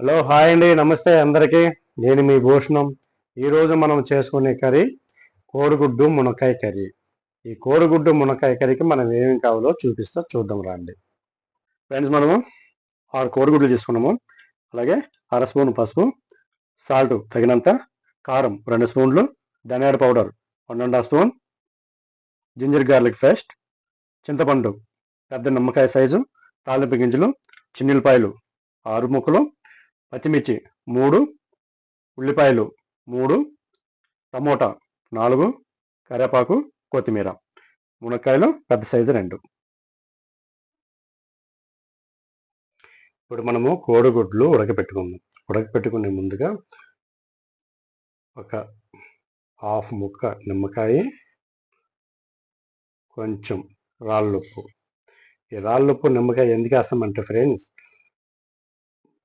Hello hi అండి నమస్తే అందరికీ. నేను మీ భూషణం. ఈరోజు మనం చేసుకునే కర్రీ కోడిగుడ్డు మునక్కాయ కర్రీ. ఈ కోడిగుడ్డు మునక్కాయ కర్రీకి మనం ఏమేమి కావాలో చూపిస్తా చూద్దాం రండి. ఫ్రెండ్స్ మనము ఆరు కోడిగుడ్లు తీసుకున్నాము. అలాగే అర స్పూన్ పసుపు సాల్ట్ తగినంత కారం రెండు స్పూన్లు ధనియాల powder one and half spoon ginger garlic paste చింతపండు పెద్ద నిమ్మకాయ సైజు తాలింపు గింజలు చిన్నులపాయలు ఆరు ముక్కలు పచ్చిమిర్చి మూడు ఉల్లిపాయలు మూడు టమోటా నాలుగు కరివేపాకు కొత్తిమీర. మునక్కాయలు పెద్ద సైజు రెండు. ఇప్పుడు మనము కోడిగుడ్లు ఉడకపెట్టుకుందాం. ఉడకపెట్టుకునే ముందుగా ఒక హాఫ్ ముక్క నిమ్మకాయ కొంచెం రాళ్ళుప్పు. ఈ రాళ్ళుప్పు నిమ్మకాయ ఎందుకు వేస్తామంటే ఫ్రెండ్స్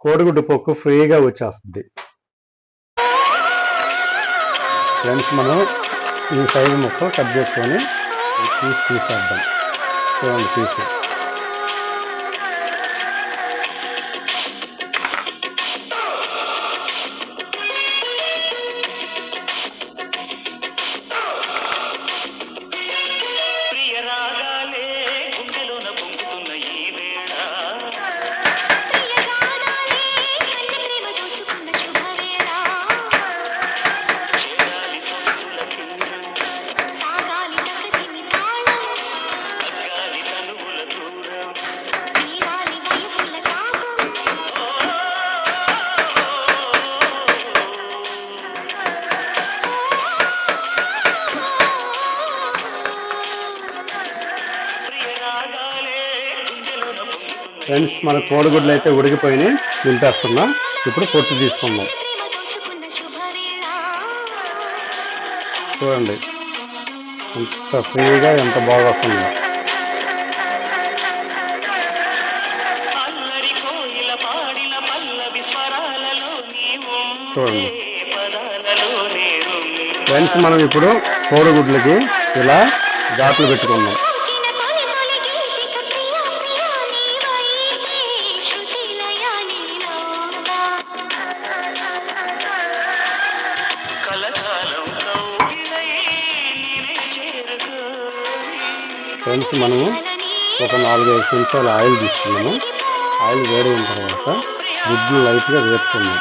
కోడిగుడ్డు పొక్కు ఫ్రీగా వచ్చేస్తుంది. ఫ్రెండ్స్ మనం ఈ సైజు ముక్క కట్ చేసుకొని పీస్ తీసేద్దాం. చూడండి పీసు ఫ్రెండ్స్ మన కోడిగుడ్లు అయితే ఉడికిపోయినాయి. నింపేస్తున్నా ఇప్పుడు పొట్టు తీసుకుందాం. చూడండి. ఎంత ఫ్రీగా ఎంత బాగా వస్తుందో. చూడండి. ఫ్రెండ్స్ మనం ఇప్పుడు కోడిగుడ్లకి ఇలా ఘాట్లు పెట్టుకుందాం. ఫ్రెండ్స్ మనము ఒక నాలుగైదు నిమిషాలు ఆయిల్ తీసుకున్నాము. ఆయిల్ వేడైన తర్వాత గుడ్లు లైట్గా వేపుకున్నాం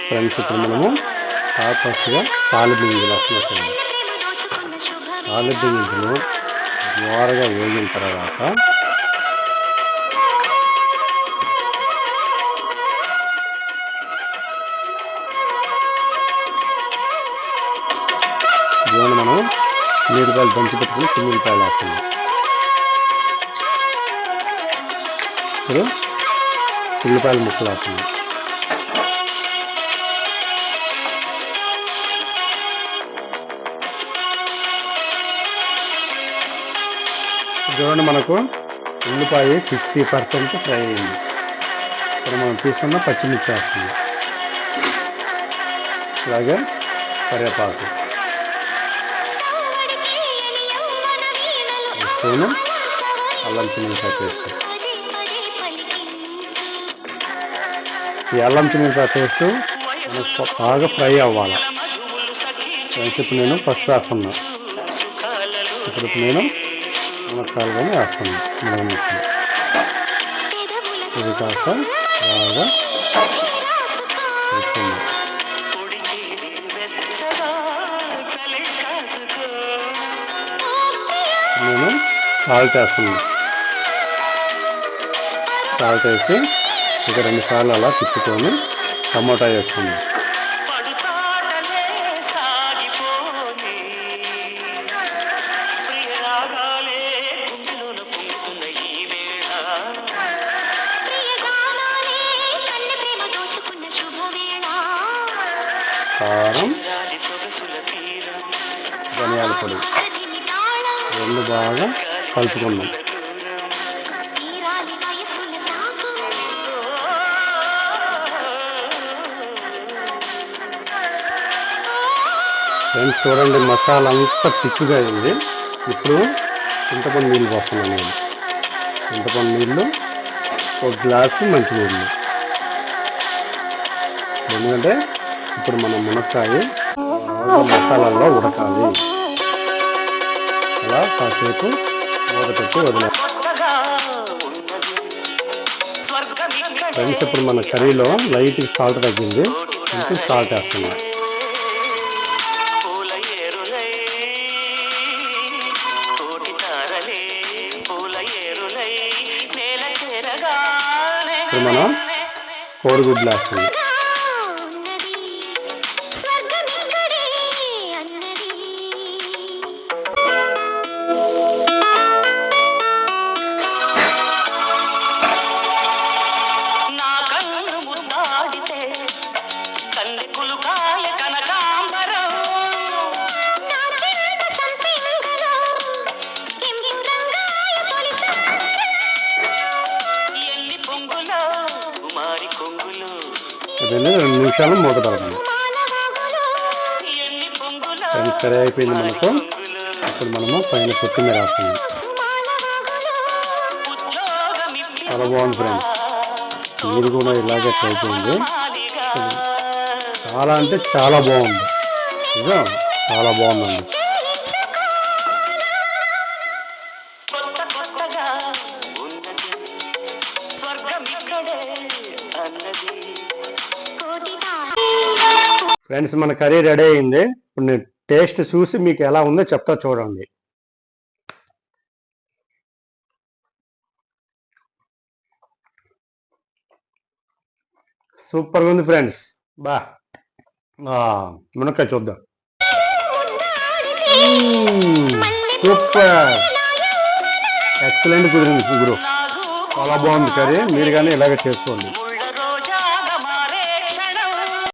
ఫ్రెండ్స్ ఇప్పుడు మనము ఫస్ట్గా తాలింపు గింజలు వస్తున్నాం తాలింపు గింజలు ద్వారగా వేగిన తర్వాత దీనిని మనం నీటిపాయలు దంచి పెట్టుకుని చిన్నిపాయలు వేస్తున్నాం ఇప్పుడు ఉల్లిపాయలు ముక్కలు వేస్తున్నాం చూడండి మనకు ఉల్లిపాయ ఫిఫ్టీ పర్సెంట్ ఫ్రై అయింది. ఇప్పుడు మనం తీసుకున్న పచ్చిమిర్చి వేస్తుంది అలాగే కరివేపాకు. స్పూను అల్లం చిన్నపాయ పేస్ట్. ఈ అల్లం చిన్నపాయ పేస్ట్ మనకు బాగా ఫ్రై అవ్వాలి. మధువులు ఇప్పుడు నేను ఫస్ట్ వేస్తున్నా ఇప్పుడు నేను మునక్కాయలు కానీ మునగ ఇది కాస్త బాగా కాచుకో నేను సాల్ట్ వేస్తున్నాను సాల్ట్ వేసి ఇక రెండు సార్లు అలా తిప్పుకొని టమోటా వేసుకున్నాను. కారం ధనియాల పొడి. రెండు బాగా కలుపుకున్నాం ఫ్రెండ్స్ చూడండి మసాలా అంతా పిక్కుగా అయింది. ఇప్పుడు చింతపండు నీళ్ళు పోస్తున్నాను నేను. చింతపండు నీళ్ళు ఒక గ్లాసు మంచినీళ్ళు. ఎందుకంటే ఇప్పుడు మనం మునక్కాయ బాగా మసాలాల్లో ఉడకాలి. అలా కాసేపు మూత పెట్టి వదిలేదు ఫ్రెండ్స్ ఇప్పుడు మన కర్రీలో లైట్ సాల్ట్ తగ్గింది. కొంచెం సాల్ట్ వేస్తున్నాం. ఇప్పుడు మనం కోడిగుడ్లు వేస్తున్నాం. అదండి రెండు నిమిషాలు మూత పెడతాం సుమాల వాగులో ఎల్లి పొంగులో ఫ్రెండ్స్ కర్రీ అయిపోయింది మనకు ఇప్పుడు మనము పైన కొత్తిమీర ఉద్యోగమిప్పి చాలా బాగుంది ఫ్రెండ్స్. మీరు కూడా ఇలాగే ట్రై చేయండి. చాలా అంటే చాలా బాగుంది. నిజం? చాలా బాగుందండి. స్వర్గం ఇక్కడే. ఫ్రెండ్స్ మన కర్రీ రెడీ అయింది. ఇప్పుడు నేను టేస్ట్ చూసి మీకు ఎలా ఉందో చెప్తా చూడండి. సూపర్గా ఉంది ఫ్రెండ్స్. బా. మునక్కాయ చూద్దాం. సూపర్ ఎక్సలెంట్ కుదిరింది గురు. చాలా బాగుంది కర్రీ మీరు కానీ ఇలాగే చేసుకోండి.